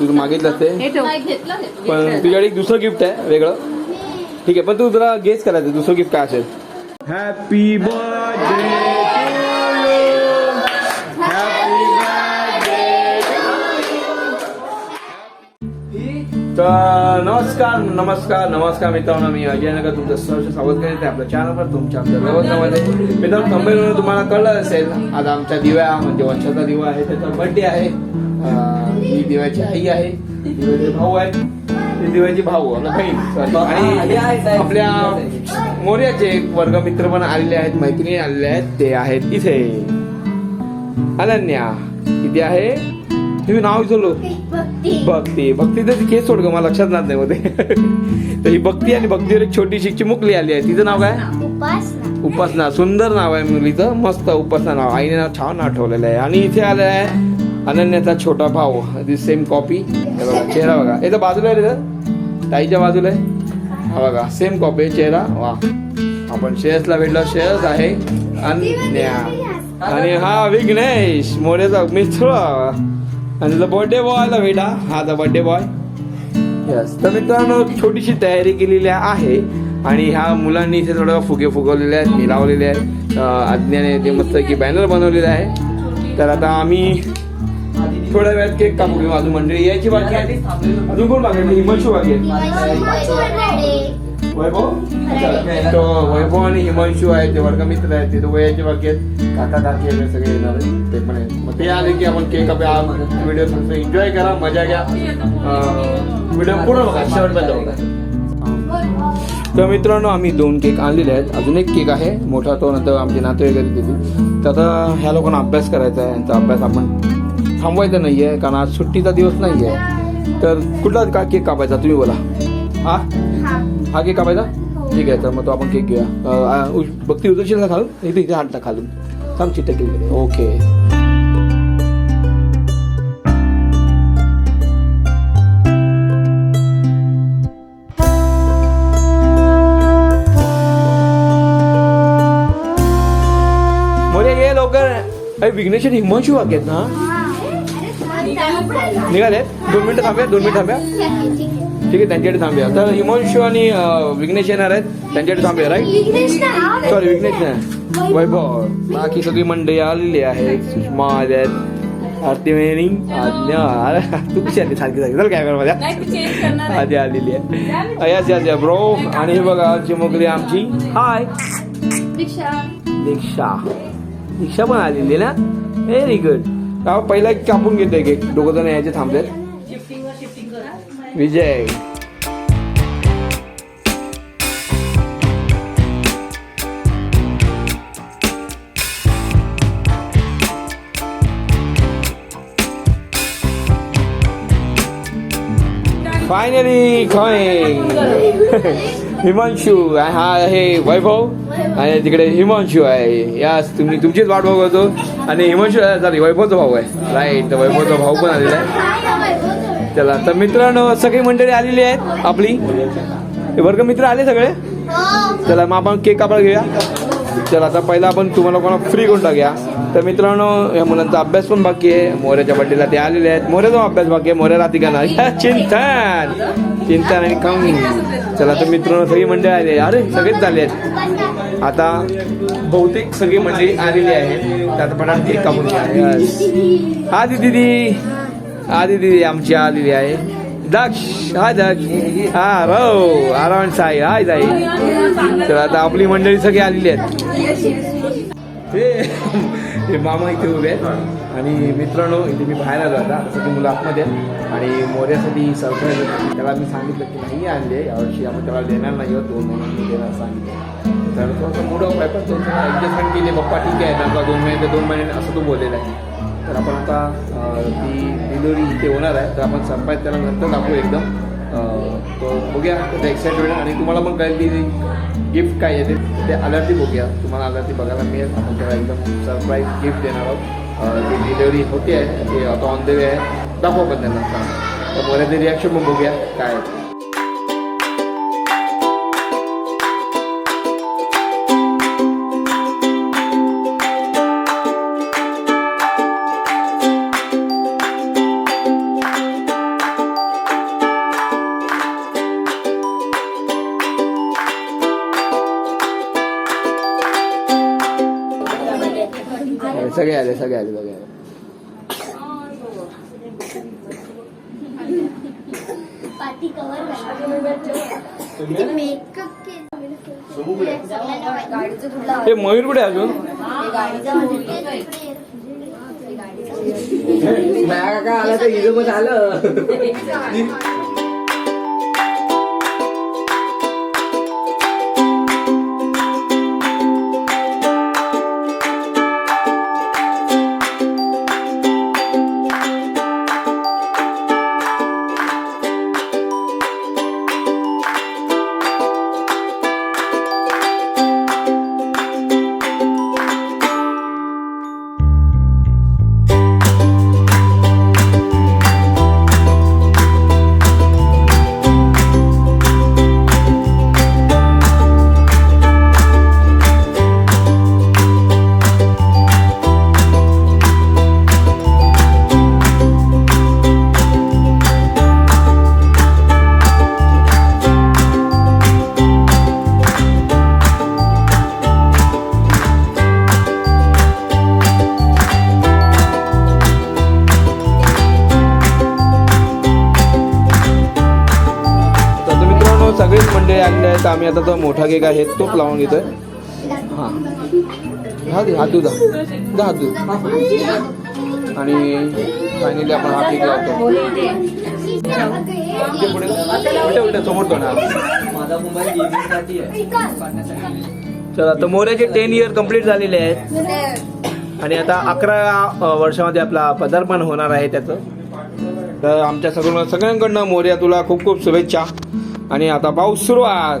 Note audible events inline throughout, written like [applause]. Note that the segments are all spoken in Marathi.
तुझं मागितलं ते. हे पण तुझ्याकडे एक दुसरं गिफ्ट आहे वेगळं. ठीक आहे पण तू जरा गेस करायचं दुसरं गिफ्ट काय असेल. हॅपी बर्थडे हॅपी तर नमस्कार नमस्कार नमस्कार मित्रांनो मी अजय नगर तुमचं सहर्ष स्वागत करीत आहे आपल्या चॅनलवर तुमच्या व्यवस्थामध्ये मित्रांनो मुंबईवरून तुम्हाला कळलं असेल आज आमच्या दिव्या म्हणजे वंशाचा दिवा आहे त्याचा बर्थडे आहे. अं, ही दिव्याची आई आहे. दिव्याचे भाऊ आहे ती दिव्याची भाऊ आपला बहीण. sorry. आणि आपल्या मोर्याचे एक वर्गमित्र पण आलेले आहेत मैत्रिणी आलेले आहेत ते आहेत इथे. अनन्या किती आहे? तुम्ही नाव विचारलो. भक्ती. भक्ती. तर केस सोड ग मला लक्षात राहत नाही मध्ये. [laughs] तर ही भक्ती आणि भक्तीवर एक छोटीशी चिमुकली आली आहे. तिचं नाव काय? उपासना. उपासना. सुंदर नाव आहे मुलीचं. मस्त उपासना नाव. आईने नाव छान आठवलेलं आहे. आणि इथे आलेला आहे अनन्याचा छोटा भाऊ. दिस सेम कॉपी बघा चेहरा बघा. याचा बाजूला आहे रे ताईच्या बाजूला आहे. हा बघा सेम कॉपी आहे चेहरा. वा. आपण श्रेयसला भेटलो. श्रेयस आहे अनन्या. आणि हा विघ्नेश. मोरेचा मित्र. आणि त्याचा बर्थडे बॉयला भेटा हा द बर्थडे बॉय यस तर मित्रांनो छोटीशी तयारी केलेली आहे. आणि ह्या मुलांनी इथे थोडं फुगे फुगवलेले आहेत मी लावलेले आहेत. आज्ञाने ते मस्त की बॅनर बनवलेलं आहे. तर आता आम्ही थोड्या वेळात केक कापू घेऊ अजून मंडळी. यायची बाकी आहे. अजून कोण बाकी आहे? हिमांशू बाकी आहे. वैभव. तो वैभव आणि हिमांशू आहे ते वर्गमित्र आहेत. ते यायचे बाकी आहेत. काका काकी वगैरे सगळे येणार आहेत. ते पण आहेत. मग ते आले की आपण केक कापूया व्हिडिओ फक्त एन्जॉय करा. मजा घ्या. व्हिडिओ पूर्ण बघा. शेवटपर्यंत बघा. तर मित्रांनो आम्ही दोन केक आणलेले आहेत. अजून एक केक आहे. मोठा तो नंतर आमचे नातेवाईक देतील तर आता ह्या लोकांना अभ्यास करायचा आहे. यांचा अभ्यास आपण थांबवायचा नाही आहे कारण आज सुट्टीचा दिवस नाही आहे तर कुठला का केक कापायचा? तुम्ही बोला. हा? हा. केक कापायचा? ठीक आहे तर मग तो आपण केक घेऊया. भक्ती उतरशील का खालून इथे इथे हात खालून. थांब चिट्टा केली ओके. मोरे ये लवकर. अरे विघ्नेश आणि हिमांशू आहेत ना? निघाले दोन मिनिटं थांबूया दोन मिनिटं थांबूया. ठीक आहे त्यांच्याकडे थांबूया. तर हिमांशू आणि विघ्नेश येणार आहेत. त्यांच्याकडे थांबूया राईट सॉरी विघ्नेश नाही. वैभव. बाकी सगळी मंडळी आलेली आहे सुषमा आल्या आहेत. आरती मेहनी आज्ञा. तू कशी आली सारखी सारखी. चल कॅमेरा मध्ये. आधी आलेली आहे. यस यस ब्रो आणि हे बघा चिमुकली आमची. हाय दीक्षा. दीक्षा. पण आलेली ना? व्हेरी गुड पहिला एक कापून घेतोय केक दोघं जण यायचे थांबलेत. विजय. फायनली कॉईंग हिमांशू हा आहे वैभव आणि तिकडे हिमांशू आहे. यास तुम्ही तुमचीच वाट बघतो आणि हिमांशू सॉरी वैभवचा भाऊ आहे. राईट तर वैभवचा भाऊ पण आलेला आहे. चला तर मित्रांनो सगळी मंडळी आलेली आहेत आपली. हे वर्गमित्र आले सगळे? चला मग आपण केक कापड घेऊया. चला आता पहिला आपण तुम्हाला कोणा फ्री करून टाकूया. तर मित्रांनो या मुलांचा अभ्यास पण बाकी आहे. मोऱ्याच्या बड्डेला ते आलेले आहेत. मोऱ्याचा अभ्यास बाकी आहे. मोऱ्या रात्री गाणं [laughs] चिंतन! चिंतन आणि कमी चला तर मित्रांनो सगळी मंडळी आले अरे सगळेच झाले आहेत. आता बहुतेक सगळी मंडळी आलेली आहेत. त्यात पण पटात केक कापून घ्या Yes. हा दीदी. दीदी आमची आलेली आहे. दक्ष हाय दक्ष हा रो आराम साई. हाय साई. तर आता आपली मंडळी सगळी आलेली आहेत. ते हे मामा इथे उभे आहेत. आणि मित्रांनो इथे मी बाहेर आलो आता. सगळी मुलं आतमध्ये आणि मोर्यासाठी सरप्राईज त्याला मी सांगितलं की नाही आणले. यावर्षी आपण त्याला देणार नाही दोन महिन्यांनी देणार सांगितलं. तर थोडंसं मूड ऑफ आहे पण तो ॲडजस्टमेंट केली. पप्पा ठीक आहे ना दोन महिने ते दोन महिने असं तो बोललेला आहे. तर आपण आता ती डिलिव्हरी इथे होणार आहे. तर आपण सरप्राईज त्याला नंतर दाखवू एकदम. तो बघूया त्याचा एक्साइटमेंट आणि तुम्हाला पण कळेल की गिफ्ट काय येते ते. ते आल्यावरती बघूया. तुम्हाला आल्यावरती बघायला मिळेल. आपण त्याला एकदम सरप्राईज गिफ्ट देणार आहोत. अं, ती डिलिव्हरी होते आहे. ते आता ऑन द वे आहे. दाखवू पण त्यांना. तर मला ते रिॲक्शन पण बघूया काय सगळे आले सगळे आले सगळे आले. हे मयूर कुठे अजून? काय आला तर पण आलं. [laughs] आता तो मोठा केक आहे तोच लावून घेतोय. हां. हा दे हात दुधा दा हात दूध आणि फायनली आपण हा केक लावतो. पुढे समोर चला तर मोऱ्याचे टेन इयर कंप्लीट झालेले आहेत. आणि आता अकरा वर्षामध्ये आपला पदार्पण होणार आहे त्याचं. तर आमच्या सगळं सगळ्यांकडनं मोर्या तुला खूप खूप शुभेच्छा. आणि आता पाऊस सुरुवात.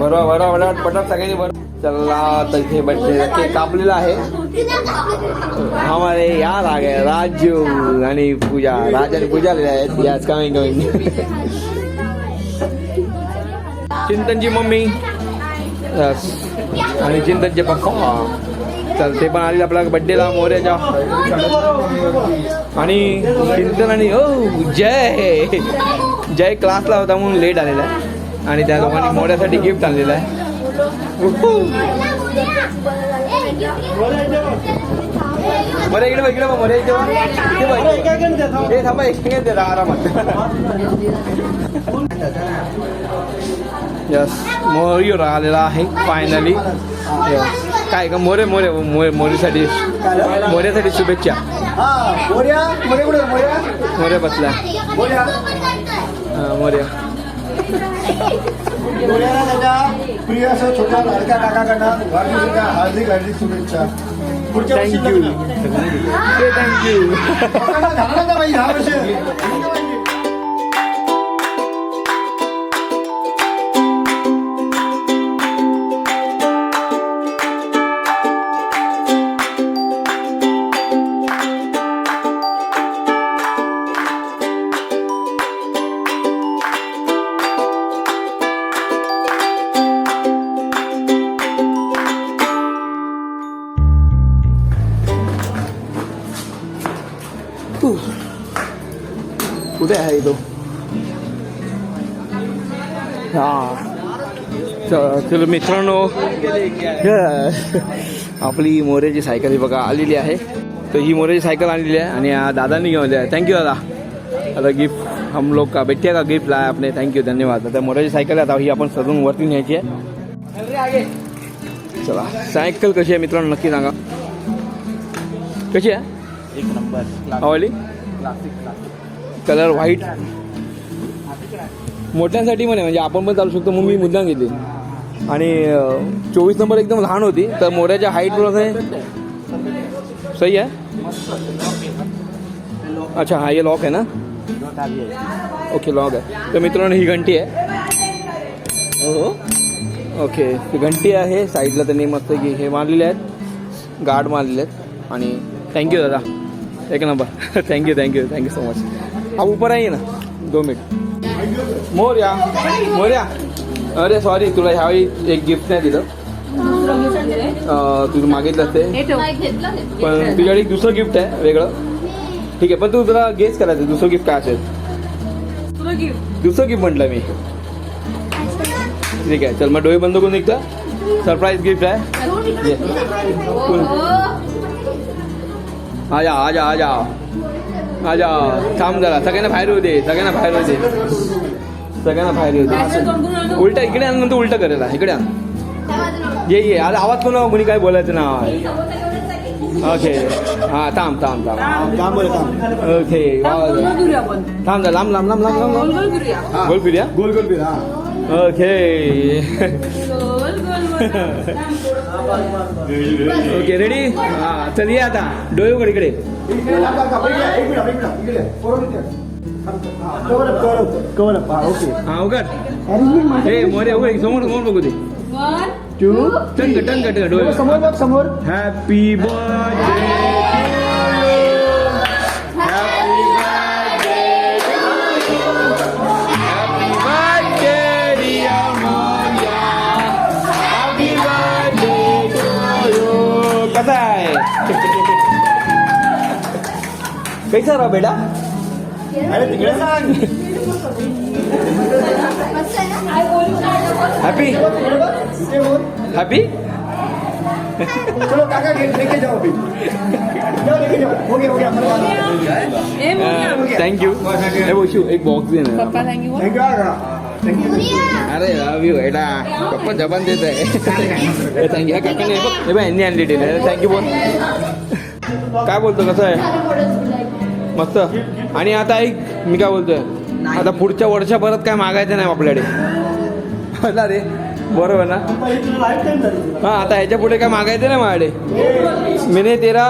बरोबर बरोबर बरोबर. पटत सगळ्यांनी बरोबर. चला तर इथे बर्थडे केक कापलेला आहे. हमारे यार आ गए राजू आणि पूजा. राज आणि पूजा आलेले आहेत. याच कमिंग कमिंग चिंतनची मम्मी. Yes. आणि चिंतनचे पप्पा. चल ते पण आलेले आपला बड्डेला मोऱ्याच्या आणि चिंतन आणि ओ जय. जय क्लासला होता म्हणून लेट आलेला आहे. आणि त्या लोकांनी मोऱ्यासाठी गिफ्ट आणलेलं आहे. बरं इकडे बघ, इकडे बघ, मोरे. ए, थांबा एक सेकंड दे, आरामात. यस मोर आलेला आहे फायनली काय का मोरे मोरे मोरे मोरीसाठी मोऱ्यासाठी शुभेच्छा. मोर्या? बसला मोर्या. डोळ्याला त्याच्या प्रिय असं छोट्या लाडक्या काकाकडनं वाढदिवसाच्या हार्दिक हार्दिक शुभेच्छा. पुढच्या वर्षी थँक्यू. थँक्यू झालं ना बाई ह्या वर्षी. हा. चलो मित्रांनो. आपली मोरेची सायकल ही बघा आलेली आहे. तर ही मोरेची सायकल आणलेली आहे आणि दादांनी घेऊन आहे. थँक्यू दादा. आता गिफ्ट हम लोग का बेटिया का गिफ्ट लाया आपने. थँक्यू धन्यवाद. आता मोरेची सायकल आहे आता ही आपण सजून वरती न्यायची आहे. चला सायकल कशी आहे मित्रांनो? नक्की सांगा. कशी आहे? एक नंबर. आवडली? कलर व्हाईट मोठ्यांसाठी म्हणे म्हणजे आपण पण चालू शकतो मग मी मुद्दाम घेतली. आणि चोवीस नंबर एकदम लहान होती. तर मोऱ्याच्या हाईट आहे. सही आहे? अच्छा हा ये लॉक आहे ना? ओके लॉक आहे. तर मित्रांनो ही घंटी आहे. हो ओके ती घंटी आहे. साईडला त्यांनी मस्त की हे मारलेले आहेत. गार्ड मारलेले आहेत. आणि थँक्यू दादा. एक number thank you thank you thank you so much हा ऊपर आहे ना. दोन मिनिट मोर्या. मोर्या. अरे सॉरी तुला ह्यावेळी एक गिफ्ट नाही दिलं. तुझं मागितलं ते. नाही घेतलं पण तुझ्याकडे एक दुसरं गिफ्ट आहे वेगळं. ठीक आहे पण तू तुला गेस करायचं दुसरं गिफ्ट काय असेल. दुसरं गिफ्ट म्हटलं मी. ठीक आहे चल मग डोळे बंद करून निघता. सरप्राईज गिफ्ट आहे. ये. आजा आजा आजा. आजा थांब जरा. सगळ्यांना बाहेर दे सगळ्यांना बाहेर दे. सगळ्यांना बाहेर येऊ उलटा इकडे आण नंतर उलटा करेल. इकडे आण. ये ये. अरे आवाज कोणा कोणी काय बोलायचं ना ओके हा थांब थांब थांब. काम ओके थांब. जा लांब लांब लांब लांब लांब. लांब गोल फिरूया? गोल गोल फिर. हा ओके ओके रेडी हा चल ये आता. डोळे उघड इकडे. कवर अप हा ओके हा उघड हे मोरे उघड समोर समोर बघू दे टू टंग टंग टंग डोळे समोर बघ समोर हॅपी बर्थडे कैसा रहा बेटा अरे तिकडे सांग हॅपी इकडे बघ, इथे बोल. हॅपी चलो काका घे लेके जाओ अभी जाओ लेके जाओ हो गया हो गया अपन वाला थँक्यू हे बघू एक बॉक्स दे ना थैंक यू काका थैंक यू अरे लव यू बेटा पप्पा जबान देत आहे थँक्यू ह्या काकाने हे बघ हे बघ यांनी आणली डिले थँक्यू बोल काय बोलतो कसं आहे मस्त. आणि आता ऐक मी काय बोलतोय? आता पुढच्या वर्षभरात काय मागायचं नाही आपल्याकडे. होला रे. बरोबर ना? हा आता ह्याच्या पुढे काय मागायचं नाही माझ्याकडे. मैंने तेरा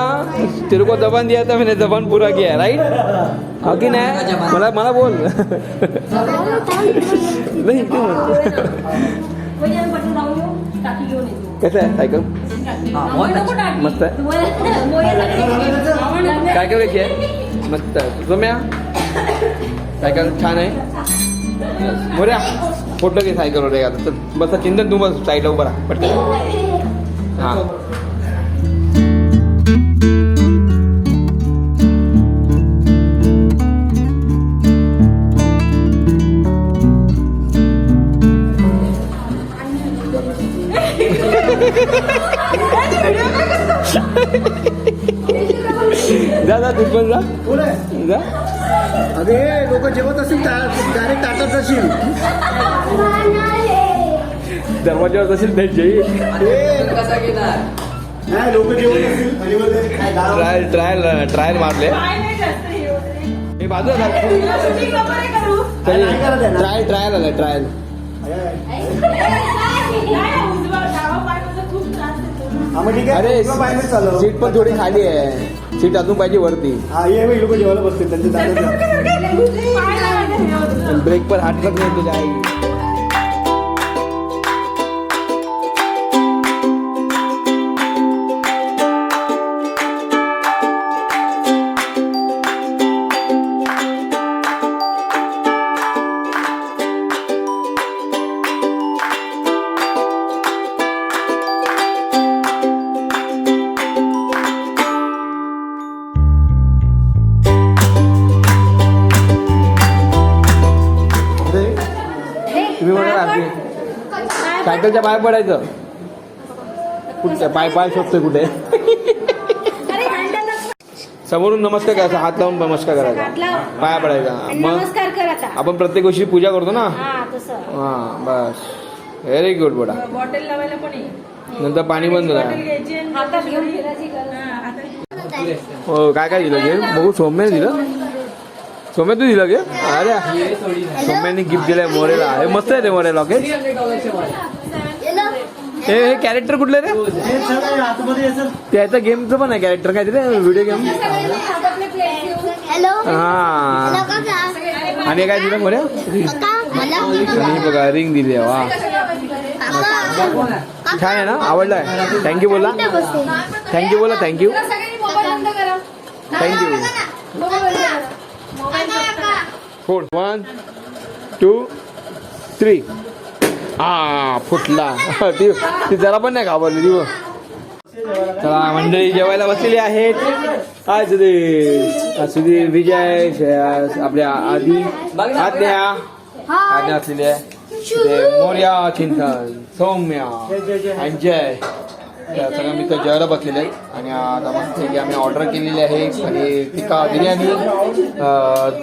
तेरे को जबान दिया था मैंने जबान पूरा किया राईट हा की नाही? मला मला बोल. नाही. कसं आहे सायकल? मस्त आहे. सायकल कशी आहे मस्त. आहे सोम्या सायकल छान आहे? बोऱ्या फोटो घे सायकलवर. रे आता बसा बस. चिंतन तू बस. साईडला उभा राहा. पटकन. हां. जा जा तू पण जा. जा. अरे लोक जेवत असतील डायरेक्ट ताटत असेल दरवाजावर असेल त्यांचे नाही लोक जेवत असतील ट्रायल ट्रायल ट्रायल मारले. हे ना. ट्रायल ट्रायल आलाय ट्रायल हा मग ठीक आहे. अरे तुला सीट पण थोडी खाली आहे. सीट अजून पाहिजे वरती. हा ये लोक जेवायला बसतील त्यांचे दादा ब्रेक पर हात टाकत नाही तुझ्या आई. तुम्ही म्हणा रात्री सायकलच्या पाय पडायचं. कुठे पाय पाय शोधतोय कुठे? समोरून नमस्कार करायचा हात लावून नमस्कार करायचा पाया पडायचा. मग नमस्कार कर आता. आपण प्रत्येक गोष्टी पूजा करतो ना? हा तसं. हा बस. व्हेरी गुड बोडा बॉटल लावायला पण नंतर पाणी बंद हा, आता हो काय काय दिलं? गे बघू सौम्याने दिलं? सौम्या तू दिलं गे अरे सौम्याने गिफ्ट दिलंय मोरेला. हे मस्त आहे ते मोरेला ओके हे हे कॅरेक्टर कुठले रे? त्याचं गेमचं पण आहे कॅरेक्टर काय ते व्हिडिओ गेम हॅलो हा. आणि काय दिलं आणि बघा रिंग दिली आहे, वा. छान आहे ना? आवडलाय. थँक्यू बोला. थँक्यू बोला थँक्यू सगळ्यांनी मोबाईल बंद करा. थँक्यू मोबाईल बंद करा मोबाईल बंद करा फोड वन टू थ्री हा फुटला. [laughs] ती ती जरा पण नाही घाबरली ती. चला मंडळी जेवायला बसलेली आहेत. हाय सुधीर सुधीर विजय आपल्या आधी आज्ञा. आज्ञा असलेली आहे. मोर्या चिंतन सौम्या अंजय त्या सगळ्या तर जेवायला बसलेले आहेत. आणि आता मस्त आम्ही ऑर्डर केलेली आहे. आणि टिक्का बिर्याणी.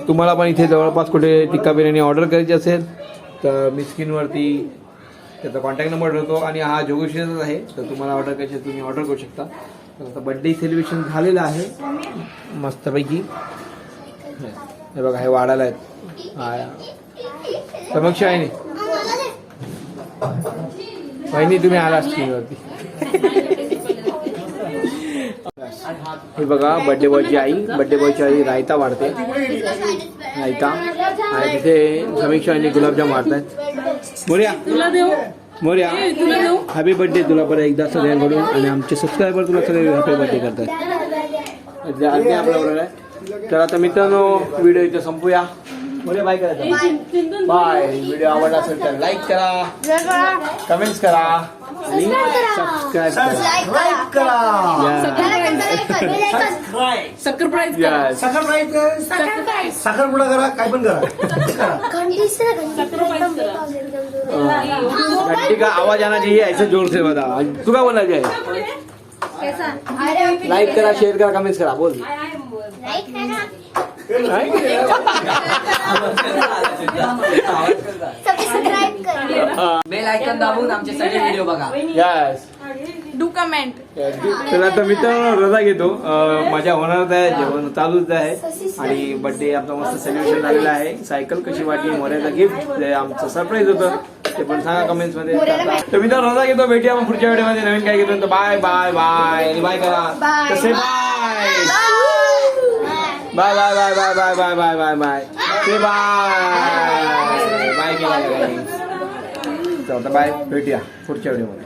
तुम्हाला पण इथे जवळपास कुठे टिक्का बिर्याणी ऑर्डर करायची असेल तर मी स्क्रीनवरती त्याचा कॉन्टॅक्ट नंबर ठेवतो. आणि हा जोगेश्वरचाच आहे तर तुम्हाला ऑर्डर करायची असेल तुम्ही ऑर्डर करू शकता. तर आता बड्डे सेलिब्रेशन झालेलं आहे. मस्तपैकी. हे बघा हे वाढायला आहेत. समक्ष आहे नाही वहिनी. तुम्ही आला स्क्रीनवरती हे बघा बर्थडे बॉयची आई बर्थडे बॉयची आई रायता वाढते. रायता. आणि तिथे समीक्षा आणि गुलाबजाम वाढतात मोर्या. मोर्या. हॅपी बर्थडे तुला परत एकदा सगळ्यांकडून. आणि आमचे सबस्क्रायबर तुला सगळे हॅपी बर्थडे करतात. अगदी अगदी आपल्या बरोबर आहे. तर आता मित्रांनो व्हिडिओ इथे संपूया. मोर्या बाय करायचं बाय व्हिडिओ आवडला असेल तर लाईक करा. कमेंट्स करा. आणि सबस्क्राईब करा. साखर. साखर साखर करा. काय पण करा. घंटी का आवाज आना चाहिए ऐसे जोर से बता तू काय बोलना चाहिए लाईक करा शेअर करा कमेंट्स करा बोल. बेल आयकॉन दाबून आमचे सगळे व्हिडिओ बघा. यस डू कमेंट तर आता मित्रांनो रजा घेतो. अं, मजा होणारच आहे जेवण चालूच आहे. आणि बर्थडे आमचा मस्त सेलिब्रेशन झालेला आहे. सायकल कशी वाटली? मोऱ्याचं गिफ्ट जे आमचं सरप्राईज होतं. ते पण सांगा कमेंट्समध्ये. तर मित्रांनो रजा घेतो. भेटूया आपण पुढच्या व्हिडिओमध्ये. नवीन काय घेतो. तर बाय बाय बाय बाय करा. तसे bye bye bye bye bye bye bye bye bye bye. ते बाय बाय. केला आता बाय. भेटूया पुढच्या व्हिडिओमध्ये